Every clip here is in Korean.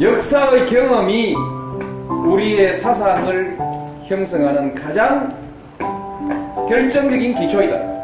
역사의 경험이 우리의 사상을 형성하는 가장 결정적인 기초이다.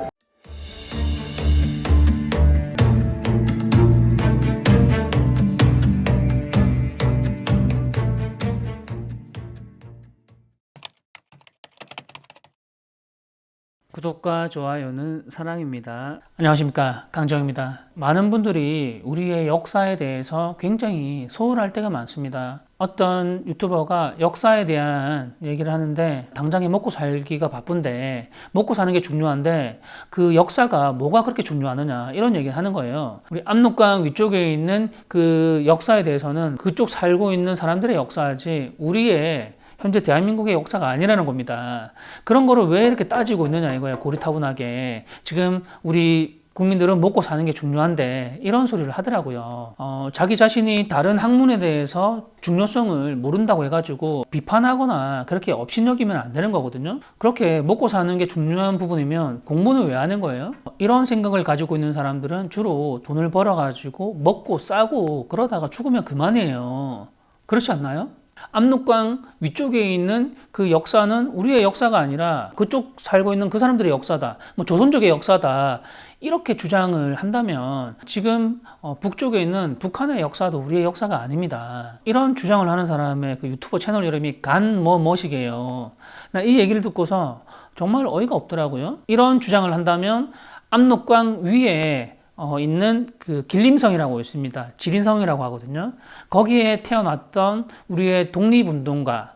구독과 좋아요는 사랑입니다. 안녕하십니까. 강정입니다. 많은 분들이 우리의 역사에 대해서 굉장히 소홀할 때가 많습니다. 어떤 유튜버가 역사에 대한 얘기를 하는데 당장에 먹고 살기가 바쁜데 먹고 사는 게 중요한데 그 역사가 뭐가 그렇게 중요하느냐 이런 얘기를 하는 거예요. 우리 압록강 위쪽에 있는 그 역사에 대해서는 그쪽 살고 있는 사람들의 역사지 우리의 현재 대한민국의 역사가 아니라는 겁니다. 그런 거를 왜 이렇게 따지고 있느냐 이거예요. 고리타분하게. 지금 우리 국민들은 먹고 사는 게 중요한데 이런 소리를 하더라고요. 어, 자기 자신이 다른 학문에 대해서 중요성을 모른다고 해가지고 비판하거나 그렇게 업신여기면 안 되는 거거든요. 그렇게 먹고 사는 게 중요한 부분이면 공부는 왜 하는 거예요? 이런 생각을 가지고 있는 사람들은 주로 돈을 벌어가지고 먹고 싸고 그러다가 죽으면 그만이에요. 그렇지 않나요? 압록강 위쪽에 있는 그 역사는 우리의 역사가 아니라 그쪽 살고 있는 그 사람들의 역사다. 뭐 조선족의 역사다. 이렇게 주장을 한다면 지금 어, 북쪽에 있는 북한의 역사도 우리의 역사가 아닙니다. 이런 주장을 하는 사람의 그 유튜버 채널 이름이 간 뭐 뭐시게요. 나 이 얘기를 듣고서 정말 어이가 없더라고요. 이런 주장을 한다면 압록강 위에 어, 있는 그 길림성이라고 있습니다. 지린성이라고 하거든요. 거기에 태어났던 우리의 독립운동가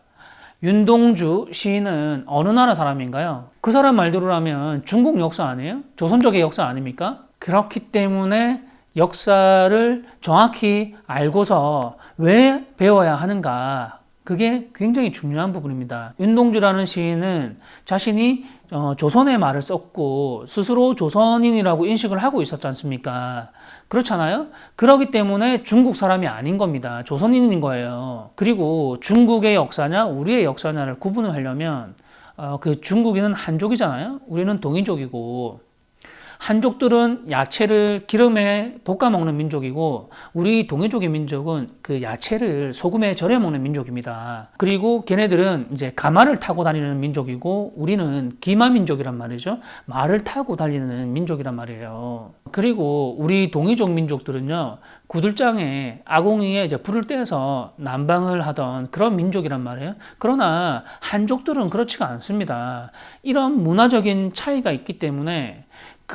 윤동주 시인은 어느 나라 사람인가요? 그 사람 말대로라면 중국 역사 아니에요? 조선족의 역사 아닙니까? 그렇기 때문에 역사를 정확히 알고서 왜 배워야 하는가? 그게 굉장히 중요한 부분입니다. 윤동주라는 시인은 자신이 어, 조선의 말을 썼고 스스로 조선인이라고 인식을 하고 있었지 않습니까? 그렇잖아요? 그러기 때문에 중국 사람이 아닌 겁니다. 조선인인 거예요. 그리고 중국의 역사냐 우리의 역사냐를 구분을 하려면 어, 그 중국인은 한족이잖아요. 우리는 동이족이고 한족들은 야채를 기름에 볶아 먹는 민족이고 우리 동해족의 민족은 그 야채를 소금에 절여 먹는 민족입니다. 그리고 걔네들은 이제 가마를 타고 다니는 민족이고 우리는 기마 민족이란 말이죠. 말을 타고 다니는 민족이란 말이에요. 그리고 우리 동이족 민족들은요. 구들장에 아궁이에 이제 불을 떼서 난방을 하던 그런 민족이란 말이에요. 그러나 한족들은 그렇지가 않습니다. 이런 문화적인 차이가 있기 때문에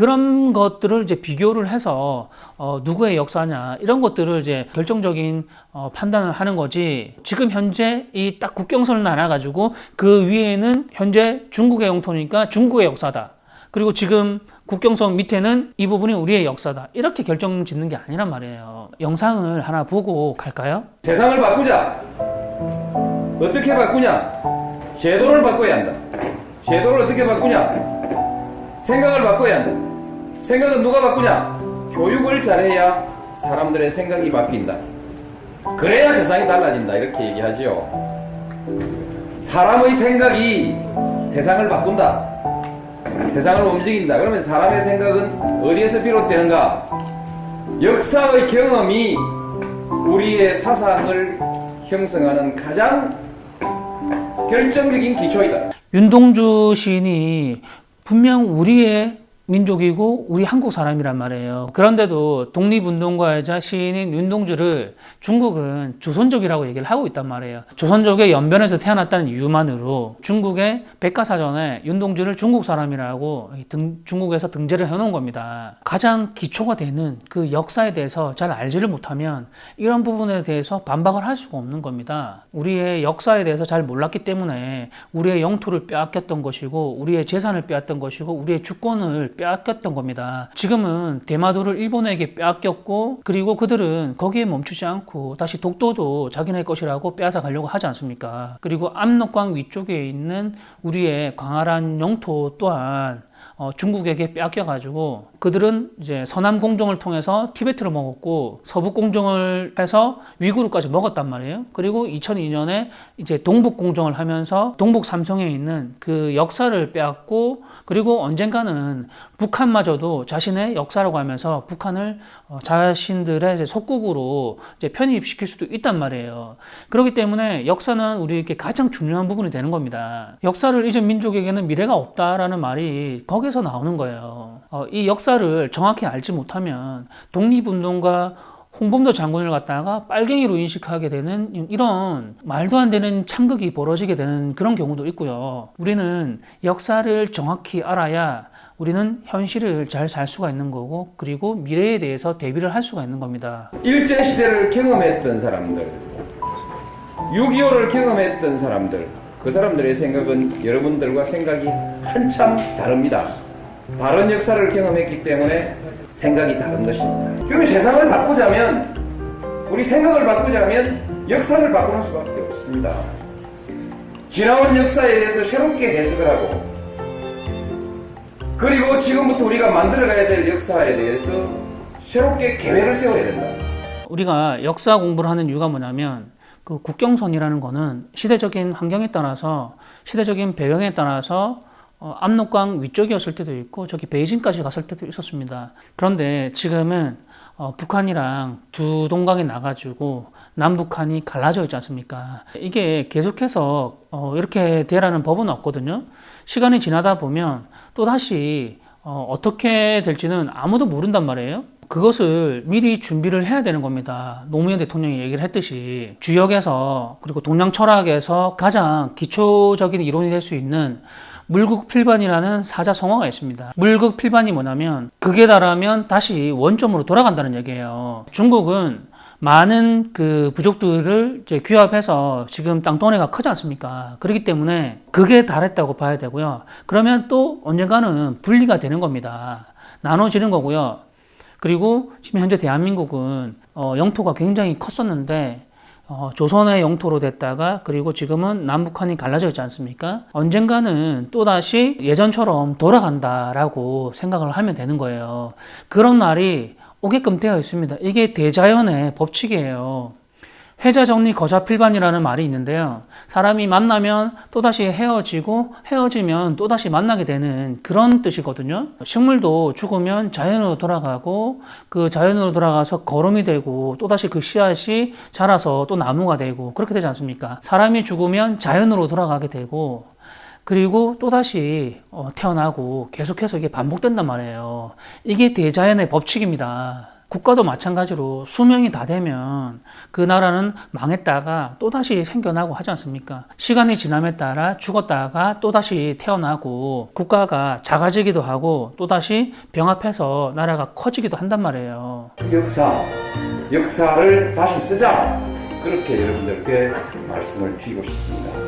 그런 것들을 이제 비교를 해서 어, 누구의 역사냐 이런 것들을 이제 결정적인 어, 판단을 하는 거지. 지금 현재 이 딱 국경선을 나눠 가지고 그 위에는 현재 중국의 영토니까 중국의 역사다. 그리고 지금 국경선 밑에는 이 부분이 우리의 역사다. 이렇게 결정 짓는 게 아니란 말이에요. 영상을 하나 보고 갈까요? 세상을 바꾸자. 어떻게 바꾸냐? 제도를 바꿔야 한다. 제도를 어떻게 바꾸냐? 생각을 바꿔야 한다. 생각은 누가 바꾸냐? 교육을 잘해야 사람들의 생각이 바뀐다. 그래야 세상이 달라진다. 이렇게 얘기하지요. 사람의 생각이 세상을 바꾼다. 세상을 움직인다. 그러면 사람의 생각은 어디에서 비롯되는가? 역사의 경험이 우리의 사상을 형성하는 가장 결정적인 기초이다. 윤동주 시인이 분명 우리의 민족이고 우리 한국 사람이란 말이에요. 그런데도 독립운동가이자 시인인 윤동주를 중국은 조선족이라고 얘기를 하고 있단 말이에요. 조선족의 연변에서 태어났다는 이유만으로 중국의 백과사전에 윤동주를 중국 사람이라고 등, 중국에서 등재를 해놓은 겁니다. 가장 기초가 되는 그 역사에 대해서 잘 알지를 못하면 이런 부분에 대해서 반박을 할 수가 없는 겁니다. 우리의 역사에 대해서 잘 몰랐기 때문에 우리의 영토를 빼앗겼던 것이고 우리의 재산을 빼앗던 것이고 우리의 주권을 빼앗겼던 겁니다. 지금은 대마도를 일본에게 빼앗겼고 그리고 그들은 거기에 멈추지 않고 다시 독도도 자기네 것이라고 빼앗아 가려고 하지 않습니까? 그리고 압록강 위쪽에 있는 우리의 광활한 영토 또한 어, 중국에게 빼앗겨가지고 그들은 이제 서남 공정을 통해서 티베트를 먹었고 서북 공정을 해서 위구르까지 먹었단 말이에요. 그리고 2002년에 이제 동북 공정을 하면서 동북 삼성에 있는 그 역사를 빼앗고 그리고 언젠가는 북한마저도 자신의 역사라고 하면서 북한을 어, 자신들의 이제 속국으로 이제 편입시킬 수도 있단 말이에요. 그렇기 때문에 역사는 우리에게 가장 중요한 부분이 되는 겁니다. 역사를 잊은 민족에게는 미래가 없다라는 말이 거기서 나오는 거예요. 어, 이 역사를 정확히 알지 못하면 독립운동가 홍범도 장군을 갖다가 빨갱이로 인식하게 되는 이런 말도 안 되는 참극이 벌어지게 되는 그런 경우도 있고요. 우리는 역사를 정확히 알아야 우리는 현실을 잘 살 수가 있는 거고 그리고 미래에 대해서 대비를 할 수가 있는 겁니다. 일제 시대를 경험했던 사람들, 6.25를 경험했던 사람들, 그 사람들의 생각은 여러분들과 생각이 한참 다릅니다. 다른 역사를 경험했기 때문에 생각이 다른 것입니다. 그러면 세상을 바꾸자면, 우리 생각을 바꾸자면 역사를 바꾸는 수밖에 없습니다. 지나온 역사에 대해서 새롭게 해석을 하고, 그리고 지금부터 우리가 만들어가야 될 역사에 대해서 새롭게 계획을 세워야 된다. 우리가 역사 공부를 하는 이유가 뭐냐면 그 국경선이라는 거는 시대적인 환경에 따라서 시대적인 배경에 따라서 어, 압록강 위쪽이었을 때도 있고 저기 베이징까지 갔을 때도 있었습니다. 그런데 지금은 어, 북한이랑 두 동강이 나가지고 남북한이 갈라져 있지 않습니까? 이게 계속해서 어, 이렇게 되라는 법은 없거든요. 시간이 지나다 보면 또 다시 어, 어떻게 될지는 아무도 모른단 말이에요. 그것을 미리 준비를 해야 되는 겁니다. 노무현 대통령이 얘기를 했듯이 주역에서 그리고 동양 철학에서 가장 기초적인 이론이 될 수 있는 물극필반이라는 사자성어가 있습니다. 물극필반이 뭐냐면 극에 달하면 다시 원점으로 돌아간다는 얘기예요. 중국은 많은 그 부족들을 이제 규합해서 지금 땅덩어리가 크지 않습니까? 그렇기 때문에 극에 달했다고 봐야 되고요. 그러면 또 언젠가는 분리가 되는 겁니다. 나눠지는 거고요. 그리고 지금 현재 대한민국은 어, 영토가 굉장히 컸었는데 어, 조선의 영토로 됐다가 그리고 지금은 남북한이 갈라져 있지 않습니까? 언젠가는 또다시 예전처럼 돌아간다라고 생각을 하면 되는 거예요. 그런 날이 오게끔 되어 있습니다. 이게 대자연의 법칙이에요. 회자 정리 거자 필반이라는 말이 있는데요. 사람이 만나면 또다시 헤어지고 헤어지면 또다시 만나게 되는 그런 뜻이거든요. 식물도 죽으면 자연으로 돌아가고 그 자연으로 돌아가서 거름이 되고 또다시 그 씨앗이 자라서 또 나무가 되고 그렇게 되지 않습니까? 사람이 죽으면 자연으로 돌아가게 되고 그리고 또다시 어, 태어나고 계속해서 이게 반복된단 말이에요. 이게 대자연의 법칙입니다. 국가도 마찬가지로 수명이 다 되면 그 나라는 망했다가 또다시 생겨나고 하지 않습니까? 시간이 지남에 따라 죽었다가 또다시 태어나고 국가가 작아지기도 하고 또다시 병합해서 나라가 커지기도 한단 말이에요. 역사, 역사를 다시 쓰자. 그렇게 여러분들께 말씀을 드리고 싶습니다.